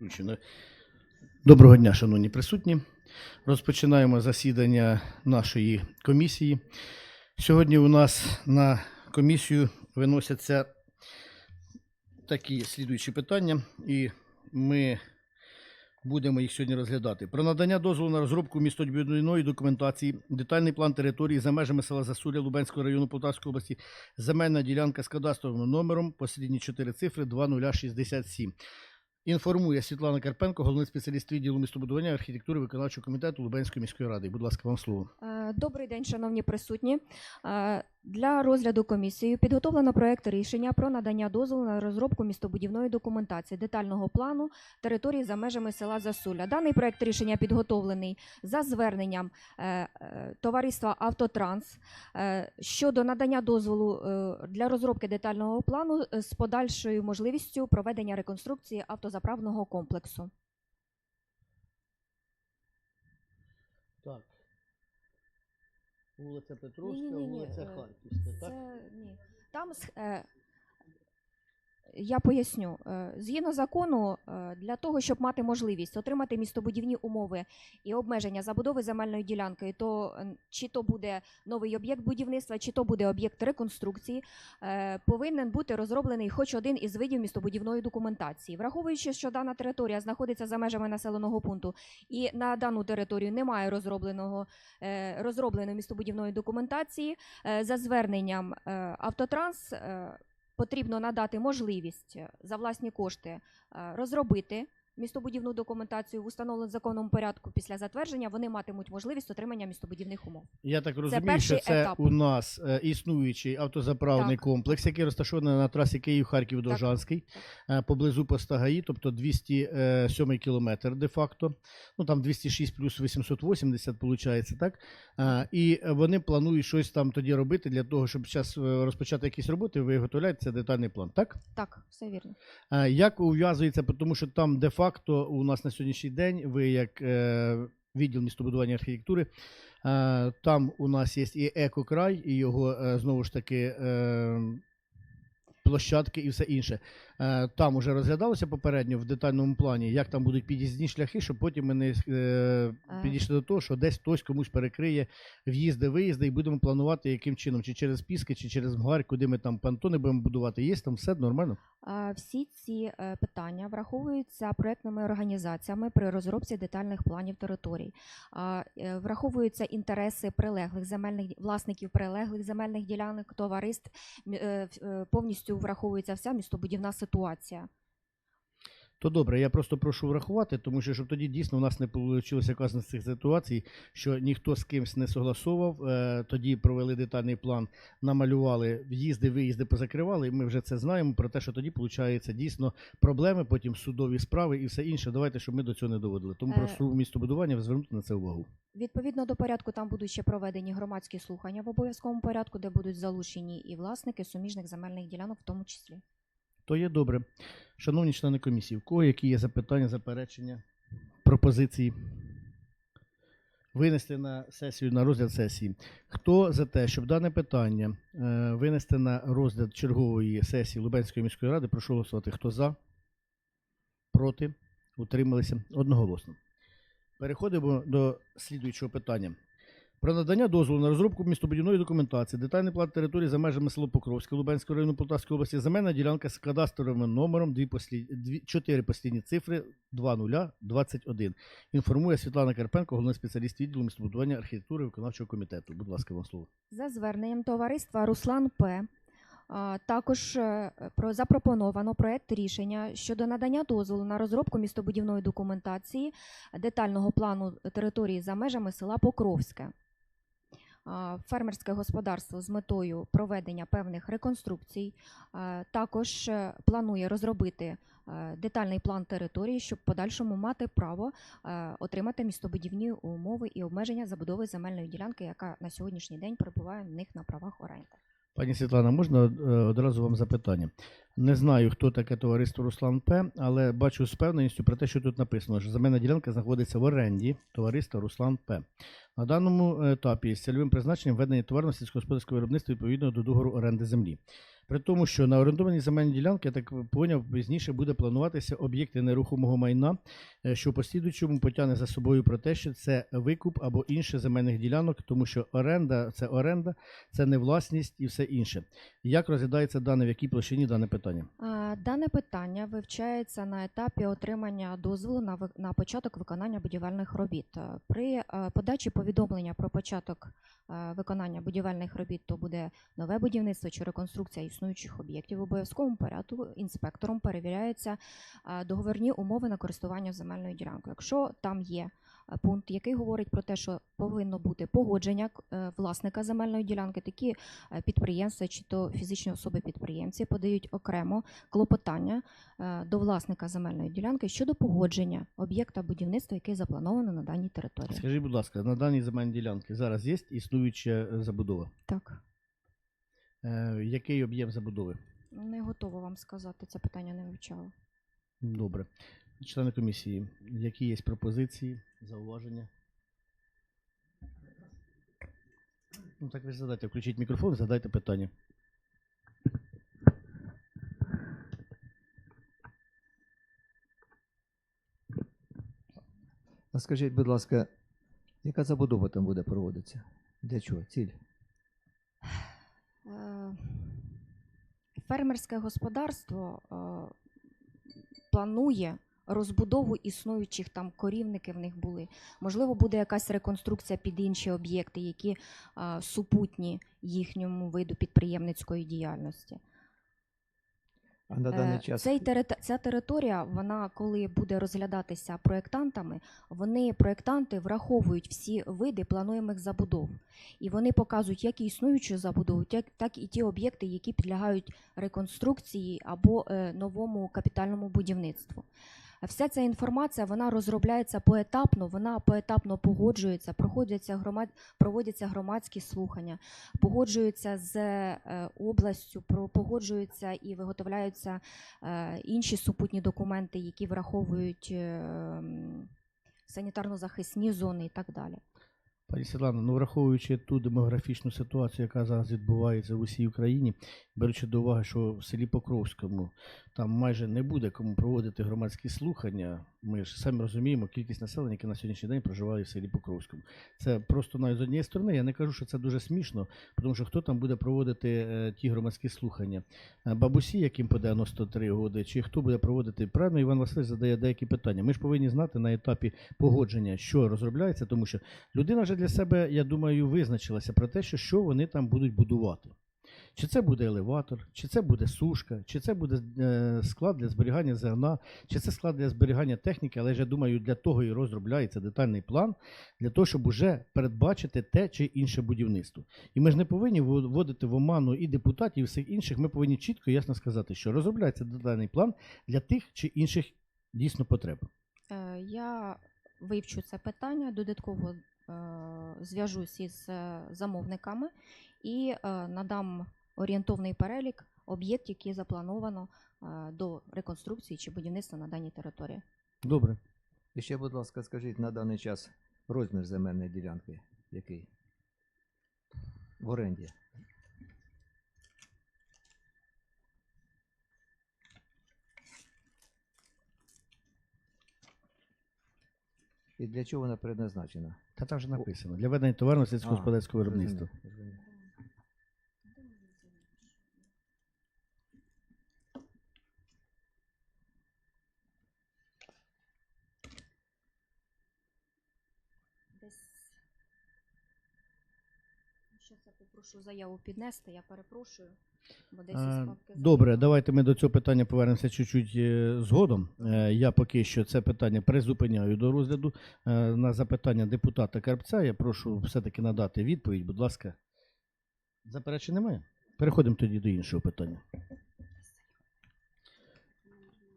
Включено. Доброго дня, шановні присутні. Розпочинаємо засідання нашої комісії. Сьогодні у нас на комісію виносяться такі слідуючі питання, і ми будемо їх сьогодні розглядати. Про надання дозволу на розробку містобудівної документації, детальний план території за межами села Засуля Лубенського району Полтавської області, земельна ділянка з кадастровим номером, послідні чотири цифри 2067. Інформує Світлана Карпенко, головний спеціаліст відділу містобудування архітектури виконавчого комітету Лубенської міської ради. Будь ласка, вам слово. Е, Добрий день, шановні присутні. Для розгляду комісією підготовлено проект рішення про надання дозволу на розробку містобудівної документації детального плану території за межами села Засуля. Даний проект рішення підготовлений за зверненням е, е, товариства Автотранс е, щодо надання дозволу для розробки детального плану з подальшою можливістю проведення реконструкції автозаправного комплексу. Так. Вулиця Петровська, Ні-ні-ні, вулиця е, Харківська, так? Це ні. Там с- е, я поясню. Е, Згідно закону, е, для того, щоб мати можливість отримати містобудівні умови і обмеження забудови земельної ділянки, то чи то буде новий об'єкт будівництва, чи то буде об'єкт реконструкції, е, повинен бути розроблений хоч один із видів містобудівної документації. Враховуючи, що дана територія знаходиться за межами населеного пункту, і на дану територію немає розробленого розробленої містобудівної документації. За зверненням Автотранс потрібно надати можливість е, за власні кошти е, розробити містобудівну документацію в установленому законом порядку. Після затвердження вони матимуть можливість отримання містобудівних умов. Я так розумію, перший що це етап. у нас е, існуючий автозаправний Так. комплекс, який розташований на трасі Київ-Харків Довжанський, е, поблизу Постагаї, тобто 207 кілометр де-факто. Ну там 206 плюс 880, виходить, так? Е, І вони планують щось там тоді робити для того, щоб зараз розпочати якісь роботи, виготовляють це детальний план, так? Так, все вірно. Е, Як ув'язується, тому що там де-факто у нас на сьогоднішній день, ви як е, відділ містобудування архітектури, е, там у нас є і екокрай, і його е, знову ж таки площадки і все інше. Е, там уже розглядалося попередньо в детальному плані, як там будуть під'їзні шляхи, щоб потім ми не е, підійшли до того, що десь хтось комусь перекриє в'їзди, виїзди, і будемо планувати, яким чином, чи через Піски, чи через Мгарь, куди ми там понтони будемо будувати. Є там все нормально? Всі ці е, питання враховуються проектними організаціями при розробці детальних планів територій. Враховуються інтереси прилеглих земельних власників прилеглих земельних ділянок, товариств. Повністю враховується вся містобудівна ситуація. То добре, я просто прошу врахувати, тому що щоб тоді дійсно у нас не вийшло якась з цих ситуацій, що ніхто з кимось не согласовував. Е, тоді провели детальний план, намалювали в'їзди, виїзди позакривали, і ми вже це знаємо про те, що тоді виходить дійсно проблеми, потім судові справи і все інше. Давайте, щоб ми до цього не доводили. Тому Е. прошу містобудування звернути на це увагу. Відповідно до порядку, там будуть ще проведені громадські слухання в обов'язковому порядку, де будуть залучені і власники суміжних земельних ділянок, в тому числі. То є добре. Шановні члени комісії, у кого які є запитання, заперечення, пропозиції? Винести на сесію на розгляд сесії. Хто за те, щоб дане питання е, винести на розгляд чергової сесії Лубенської міської ради, прошу голосувати. Хто за? Проти? Утрималися одноголосно. Переходимо до слідуючого питання. Про надання дозволу на розробку містобудівної документації, детальний план території за межами село Покровське, Лубенського району Полтавської області, земельна ділянка з кадастровим номером, дві послід... дві... чотири послідні цифри 2021. Інформує Світлана Карпенко, головний спеціаліст відділу містобудування архітектури виконавчого комітету. Будь ласка, вам слово. За зверненням товариства Руслан П. Також е, про запропоновано проект рішення щодо надання дозволу на розробку містобудівної документації детального плану території за межами села Покровське. А, Фермерське господарство з метою проведення певних реконструкцій також е, планує розробити е, детальний план території, щоб в подальшому мати право е, отримати містобудівні умови і обмеження забудови земельної ділянки, яка на сьогоднішній день перебуває в них на правах оренди. Пані Світлана, можна е, одразу вам запитання? Не знаю, хто таке товариство Руслан П, але бачу з певненістю про те, що тут написано, що земельна ділянка знаходиться в оренді товариства Руслан П. На даному етапі з цільовим призначенням ведення товарно сільськогосподарського виробництва відповідно до договору оренди землі. При тому, що на орендованій земельній ділянці, я так поняв, пізніше буде плануватися об'єкти нерухомого майна, е, що послідуючому потягне за собою про те, що це викуп або інше земельних ділянок, тому що оренда це оренда, це не власність і все інше. Як розглядається дане, в якій площині дане питання? Дане питання вивчається на етапі отримання дозволу на, на початок виконання будівельних робіт. Е, При е, подачі повідомлення про початок виконання будівельних робіт, то буде нове будівництво чи реконструкція існуючих об'єктів. В обов'язковому порядку інспектором перевіряються договірні умови на користування земельною ділянкою. Якщо там є е, пункт, який говорить про те, що повинно бути погодження е, власника земельної ділянки, такі е, підприємства чи то фізичні особи-підприємці подають окремо клопотання до власника земельної ділянки щодо погодження об'єкта будівництва, який заплановано на даній території. Скажіть, будь ласка, на даній земельній ділянці зараз є існуюча забудова? Так, Який об'єм забудови? не готова вам сказати, це питання не вивчала. Добре. Члени комісії, які є пропозиції, зауваження? Ну так ви ж задайте, включіть мікрофон, задайте питання. А скажіть, будь ласка, яка забудова там буде проводитися? Для чого? Ціль? Е, Фермерське господарство е, планує розбудову існуючих там корівники в них були. Можливо, буде якась реконструкція під інші об'єкти, які е, супутні їхньому виду підприємницької діяльності. На даний час Цей терит- ця територія, вона коли буде розглядатися проєктантами, вони проєктанти враховують всі види плануємих забудов. І вони показують як і існуючу забудову, так, так і ті об'єкти, які підлягають реконструкції або е, новому капітальному будівництву. Вся ця інформація вона розробляється поетапно, вона поетапно погоджується, проходяться громад... проводяться громадські слухання, погоджуються з е, областю, про- погоджуються і виготовляються е, інші супутні документи, які враховують е, санітарно-захисні зони і так далі. Пані Світлано, ну враховуючи ту демографічну ситуацію, яка зараз відбувається в усій Україні, беручи до уваги, що в селі Покровському там майже не буде кому проводити громадські слухання. Ми ж самі розуміємо кількість населення, яке на сьогоднішній день проживає в селі Покровському. Це просто навіть з однієї сторони. Я не кажу, що це дуже смішно, тому що хто там буде проводити е, ті громадські слухання? Е, Бабусі, яким по 93 роки, чи хто буде проводити правильно, Іван Васильович задає деякі питання. Ми ж повинні знати на етапі погодження, що розробляється, тому що людина вже для себе, я думаю, визначилася про те, що, що вони там будуть будувати. Чи це буде елеватор, чи це буде сушка, чи це буде е, склад для зберігання зерна, чи це склад для зберігання техніки, але я думаю, для того і розробляється детальний план, для того, щоб уже передбачити те чи інше будівництво. І ми ж не повинні вводити в оману і депутатів, і всіх інших. Ми повинні чітко ясно сказати, що розробляється детальний план для тих чи інших дійсно потреб. Е, Я вивчу це питання, додатково е, зв'яжусь із замовниками і надам орієнтовний перелік об'єктів, які заплановано до реконструкції чи будівництва на даній території. Добре. і ще, будь ласка, скажіть на даний час розмір земельної ділянки який? В оренді. І для чого вона предназначена? Та там вже написано. Для ведення товарно сільськогосподарського виробництва. Щас це попрошу заяву піднести, я перепрошую, бо десь із Е, папки Добре, забрала. давайте ми до цього питання повернемося чуть-чуть е, згодом. Е, Я поки що це питання призупиняю до розгляду. Е, На запитання депутата Карпця я прошу все-таки надати відповідь, будь ласка. Заперечень немає? Переходимо тоді до іншого питання.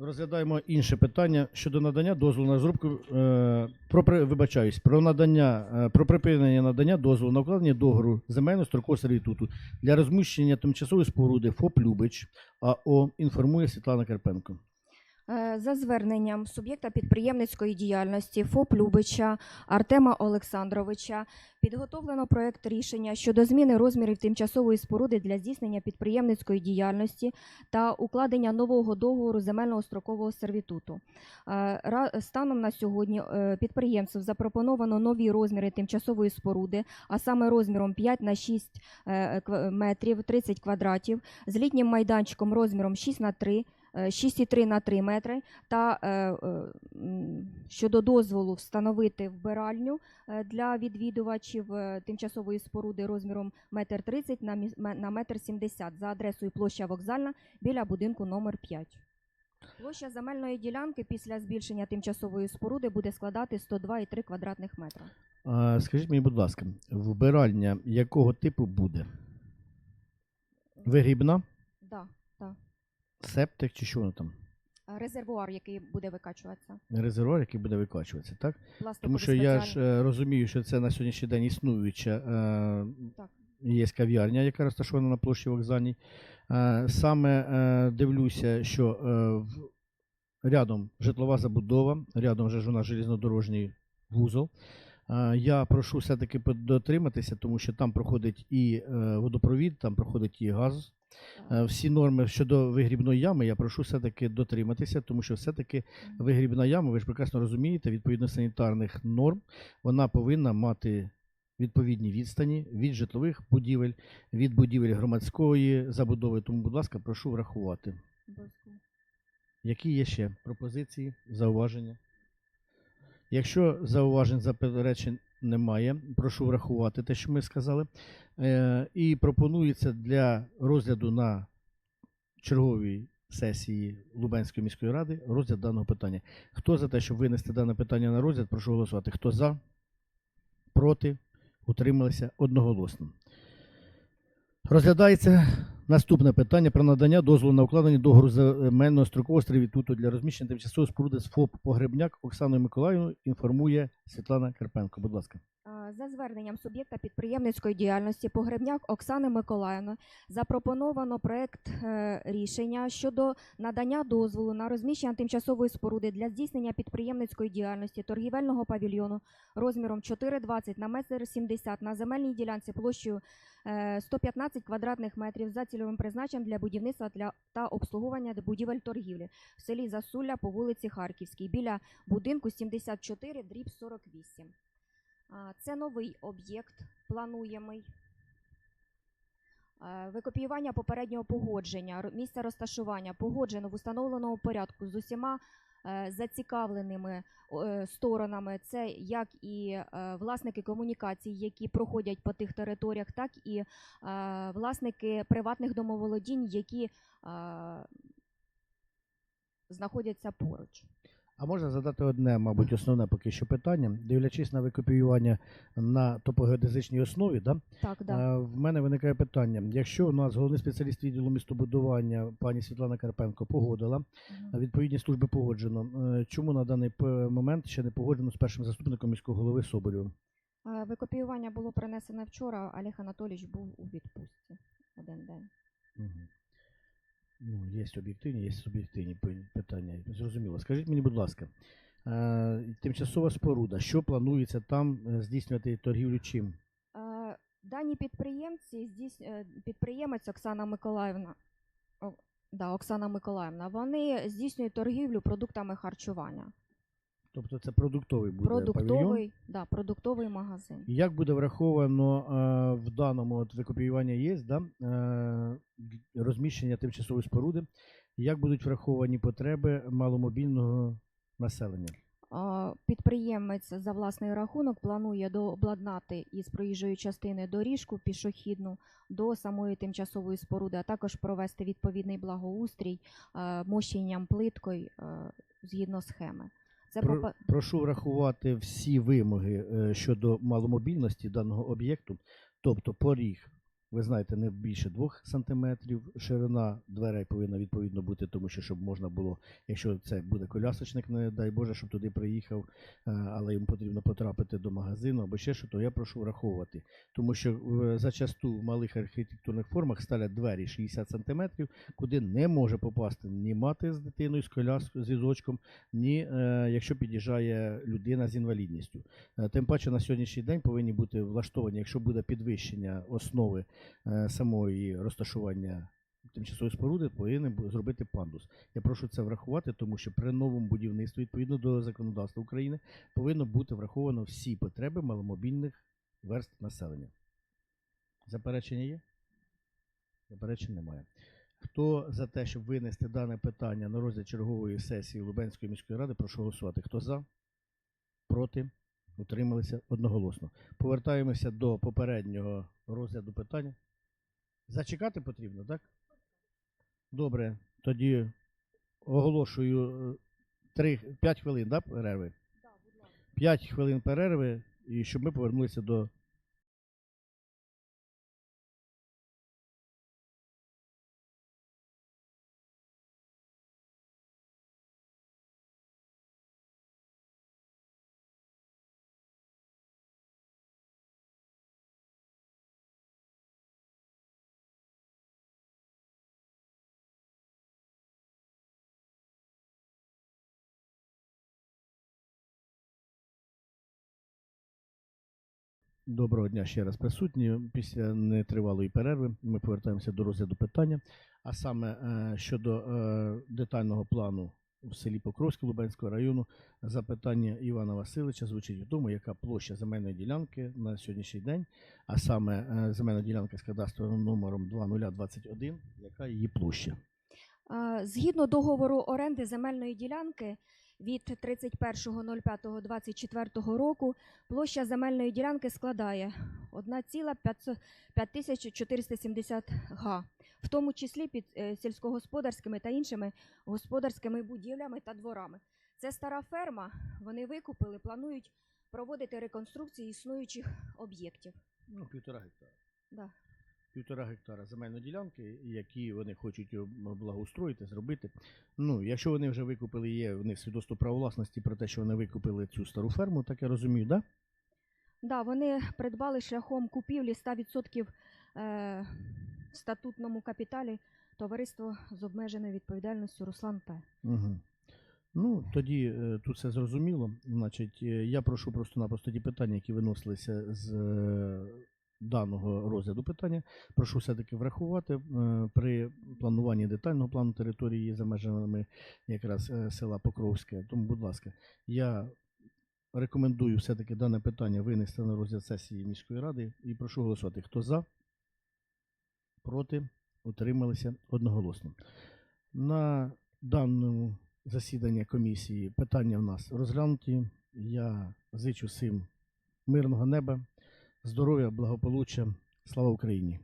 Розглядаємо інше питання щодо надання дозволу на розробку е, про вибачаюсь, про надання е, про припинення надання дозволу на укладення договору земельного строкового сервітуту для розміщення тимчасової споруди ФОП Любич АО інформує Світлана Карпенко. Е, За зверненням суб'єкта підприємницької діяльності ФОП Любича Артема Олександровича підготовлено проект рішення щодо зміни розмірів тимчасової споруди для здійснення підприємницької діяльності та укладення нового договору земельного строкового сервітуту. Е, Станом на сьогодні е, підприємцям запропоновано нові розміри тимчасової споруди, а саме розміром 5 на 6 е, метрів 30 квадратів, з літнім майданчиком розміром 6 на 3 е, 6,3 на 3 метри та е, е, щодо дозволу встановити вбиральню е, для відвідувачів е, тимчасової споруди розміром 1,30 м на міс- на 1,70 м за адресою площа Вокзальна біля будинку номер 5. Площа земельної ділянки після збільшення тимчасової споруди буде складати 102,3 квадратних метра. А, скажіть мені, будь ласка, вбиральня якого типу буде? Вигрібна, Да, да. Септик чи що воно там? Резервуар, який буде викачуватися. Резервуар, який буде викачуватися, так? Пластиковий Тому що я ж е, розумію, що це на сьогоднішній день існуюча е, Так. є кав'ярня, яка розташована на площі вокзальній. Е, саме е, дивлюся, що е, в, рядом житлова забудова, рядом вже ж у нас железнодорожній вузол. Е, я прошу все-таки дотриматися, тому що там проходить і е, водопровід, там проходить і газ. Е, Всі норми щодо вигрібної ями я прошу все-таки дотриматися, тому що все-таки вигрібна яма, ви ж прекрасно розумієте, відповідно санітарних норм, вона повинна мати відповідні відстані від житлових будівель, від будівель громадської забудови. Тому, будь ласка, прошу врахувати. Які є ще пропозиції, зауваження? Якщо зауважень, заперечень немає, прошу врахувати те, що ми сказали. Е, і пропонується для розгляду на черговій сесії Лубенської міської ради розгляд даного питання. Хто за те, щоб винести дане питання на розгляд, прошу голосувати. Хто за, проти, утрималися одноголосно. Розглядається наступне питання про надання дозволу на укладення договору земельного строкового стрівітуту для розміщення тимчасової споруди з ФОП Погребняк Оксаною Миколаївною інформує Світлана Карпенко. Будь ласка. За зверненням суб'єкта підприємницької діяльності Погребняк Оксани Миколаївни запропоновано проект е, рішення щодо надання дозволу на розміщення тимчасової споруди для здійснення підприємницької діяльності торгівельного павільйону розміром 4,20 на метр 70 на земельній ділянці площею е, 115 квадратних метрів за цільовим призначенням для будівництва та обслуговування будівель торгівлі в селі Засулля по вулиці Харківській біля будинку 74 дріб 48. Це новий об'єкт, плануємий. Е, Викопіювання попереднього погодження, місце розташування погоджено в установленому порядку з усіма е, зацікавленими е, сторонами. Це як і власники комунікацій, які проходять по тих територіях, так і власники приватних домоволодінь, які знаходяться поруч. А можна задати одне, мабуть, основне поки що питання. Дивлячись на викопіювання на топогеодезичній основі, да? Так, да. А, В мене виникає питання: якщо у нас головний спеціаліст відділу містобудування пані Світлана Карпенко погодила, а відповідні служби погоджено, е, чому на даний момент ще не погоджено з першим заступником міського голови Соболєвим? Викопіювання було принесене вчора. Олег Анатолійович був у відпустці один день. Мгм. Ну, є об'єктивні, є суб'єктивні питання. Зрозуміло. Скажіть мені, будь ласка, тимчасова споруда, що планується там е, здійснювати торгівлю чим? Дані підприємці, е, підприємець Оксана Миколаївна, о, да, Оксана Миколаївна, вони здійснюють торгівлю продуктами харчування. Тобто це продуктовий буде павільйон? продуктовий, да, продуктовий магазин. Як буде враховано е, в даному от викопіювання є, да, е, розміщення тимчасової споруди, як будуть враховані потреби маломобільного населення? Підприємець за власний рахунок планує дообладнати із проїжджої частини доріжку пішохідну до самої тимчасової споруди, а також провести відповідний благоустрій е, мощенням плиткою е, згідно схеми. Це Про- попа- прошу врахувати всі вимоги е, щодо маломобільності даного об'єкту, тобто поріг ви знаєте, не більше 2 см. Ширина дверей повинна відповідно бути, тому що щоб можна було, якщо це буде колясочник, не дай Боже, щоб туди приїхав, е, але йому потрібно потрапити до магазину або ще що, то я прошу враховувати. Тому що зачасту в малих архітектурних формах ставлять двері 60 см, куди не може попасти ні мати з дитиною, з коляскою, з візочком, ні е, якщо під'їжджає людина з інвалідністю. Е, Тим паче на сьогоднішній день повинні бути влаштовані, якщо буде підвищення основи самої розташування тимчасової споруди, повинен зробити пандус. Я прошу це врахувати, тому що при новому будівництві, відповідно до законодавства України, повинно бути враховано всі потреби маломобільних верств населення. Заперечення є? Заперечень немає. Хто за те, щоб винести дане питання на розгляд чергової сесії Лубенської міської ради, прошу голосувати. Хто за? Проти? Утрималися одноголосно. Повертаємося до попереднього розгляду питання. Зачекати потрібно, так? Добре, тоді оголошую 3, 5 хвилин, да, перерви? 5 хвилин перерви, і щоб ми повернулися до Доброго дня ще раз присутні. Після нетривалої перерви ми повертаємося до розгляду питання. А саме е, щодо е, детального плану в селі Покровське Лубенського району, запитання Івана Васильовича звучить відомо, яка площа земельної ділянки на сьогоднішній день, а саме е, земельна ділянка з кадастровим номером 2021, яка її площа. Згідно договору оренди земельної ділянки від 31.05.24 року площа земельної ділянки складає 1,5470 га, в тому числі під е, сільськогосподарськими та іншими господарськими будівлями та дворами. Це стара ферма, вони викупили, планують проводити реконструкцію існуючих об'єктів. Ну, півтора гектара. Да. Півтора гектара земельної ділянки, які вони хочуть благоустроїти, зробити. Ну, якщо вони вже викупили, є в них свідоцтво право власності про те, що вони викупили цю стару ферму, так я розумію, да? Да, вони придбали шляхом купівлі 100% е, в статутному капіталі товариство з обмеженою відповідальністю Руслан П. Угу. Ну, тоді е, тут все зрозуміло. Значить, е, я прошу просто-напросто ті питання, які виносилися з е, даного розгляду питання. Прошу все-таки врахувати е, при плануванні детального плану території за межами якраз е, села Покровське. Тому, будь ласка, я рекомендую все-таки дане питання винести на розгляд сесії міської ради і прошу голосувати. Хто за? Проти? Утрималися одноголосно. На даному засіданні комісії питання в нас розглянуті. Я зичу всім мирного неба, здоров'я, благополуччя. Слава Україні!